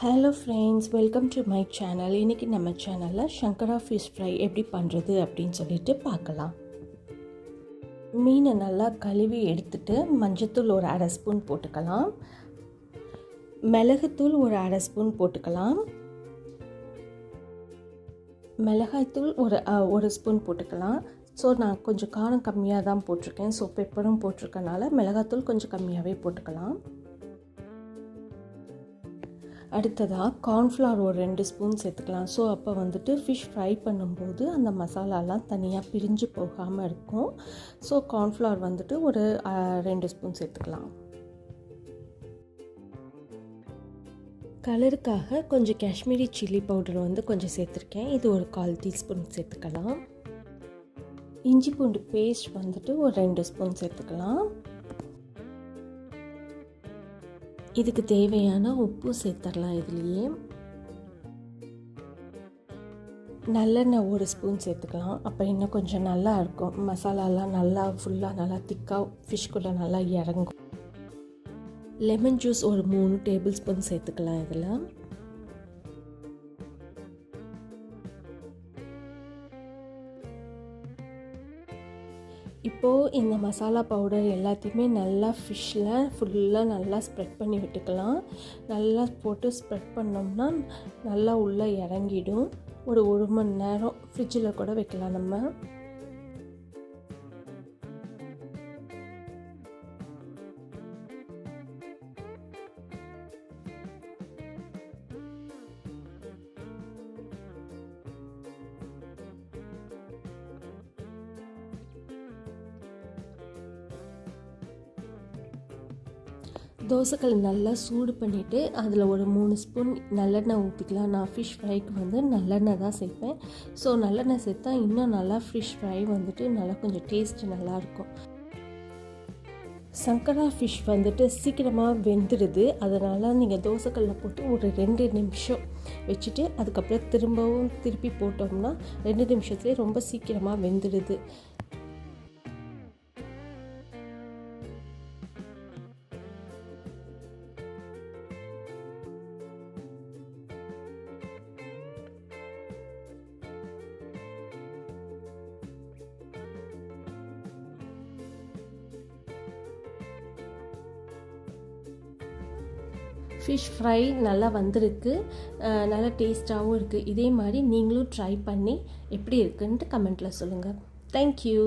Hello friends welcome to my channel இன்றைக்கி நம்ம சேனலில் சங்கரா ஃபிஷ் ஃப்ரை எப்படி பண்ணுறது அப்படின்னு சொல்லிட்டு பார்க்கலாம். மீனை நல்லா கழுவி எடுத்துட்டு மஞ்சத்தூள் ஒரு அரை ஸ்பூன் போட்டுக்கலாம். மிளகுத்தூள் ஒரு அரை ஸ்பூன் போட்டுக்கலாம். மிளகாய்த்தூள் ஒரு ஒரு ஸ்பூன் போட்டுக்கலாம். ஸோ நான் கொஞ்சம் காரம் கம்மியாக தான் போட்டிருக்கேன். ஸோ பெப்பரும் போட்டிருக்கனால மிளகாத்தூள் கொஞ்சம் கம்மியாகவே போட்டுக்கலாம். அடுத்ததாக கார்ன்ஃப்ளவர் ஒரு ரெண்டு ஸ்பூன் சேர்த்துக்கலாம். ஸோ அப்போ வந்துட்டு ஃபிஷ் ஃப்ரை பண்ணும்போது அந்த மசாலாலாம் தனியாக பிரிஞ்சு போகாமல் இருக்கும். ஸோ கார்ன்ஃப்ளவர் வந்துட்டு ஒரு ரெண்டு ஸ்பூன் சேர்த்துக்கலாம். கலருக்காக கொஞ்சம் காஷ்மீரி சில்லி பவுடர் வந்து கொஞ்சம் சேர்த்துருக்கேன். இது ஒரு கால் டீஸ்பூன் சேர்த்துக்கலாம். இஞ்சி பூண்டு பேஸ்ட் வந்துட்டு ஒரு ரெண்டு ஸ்பூன் சேர்த்துக்கலாம். இதுக்கு தேவையான உப்பு சேர்த்துடலாம் இதுலேயே. நல்லெண்ணெய் ஒரு ஸ்பூன் சேர்த்துக்கலாம். அப்போ இன்னும் கொஞ்சம் நல்லா இருக்கும். மசாலாலாம் நல்லா ஃபுல்லாக நல்லா திக்காக ஃபிஷ்குள்ளே நல்லா இறங்கும். லெமன் ஜூஸ் ஒரு மூணு டேபிள் ஸ்பூன் சேர்த்துக்கலாம் இதில். இப்போது இந்த மசாலா பவுடர் எல்லாத்தையுமே நல்லா ஃபிஷ்ஷில் ஃபுல்லாக நல்லா ஸ்ப்ரெட் பண்ணி விட்டுக்கலாம். நல்லா போட்டு ஸ்ப்ரெட் பண்ணோம்னா நல்லா உள்ளே இறங்கிடும். ஒரு ஒரு மணி நேரம் ஃப்ரிட்ஜில் கூட வைக்கலாம் நம்ம. தோசைக்கல் நல்லா சூடு பண்ணிவிட்டு அதில் ஒரு மூணு ஸ்பூன் நல்லெண்ணெய் ஊற்றிக்கலாம் நான் ஃபிஷ் ஃப்ரைக்கு வந்து நல்லெண்ணெய் தான் சேர்ப்பேன். ஸோ நல்லெண்ணெய் சேர்த்தா இன்னும் நல்லா ஃபிஷ் ஃப்ரை வந்துட்டு நல்லா கொஞ்சம் டேஸ்ட் நல்லாயிருக்கும் சங்கரா ஃபிஷ் வந்துட்டு சீக்கிரமாக வெந்துடுது அதனால் நீங்கள் தோசைக்கல்லில் போட்டு ஒரு ரெண்டு நிமிஷம் வச்சுட்டு அதுக்கப்புறம் திரும்பவும் திருப்பி போட்டோம்னா ரெண்டு நிமிஷத்துலேயே ரொம்ப சீக்கிரமாக வெந்துடுது ஃபிஷ் ஃப்ரை நல்லா வந்திருக்கு. நல்லா டேஸ்ட்டாகவும் இருக்குது இதே மாதிரி நீங்களும் ட்ரை பண்ணி எப்படி இருக்குன்ட்டு கமெண்ட்டில் சொல்லுங்கள் தேங்க்யூ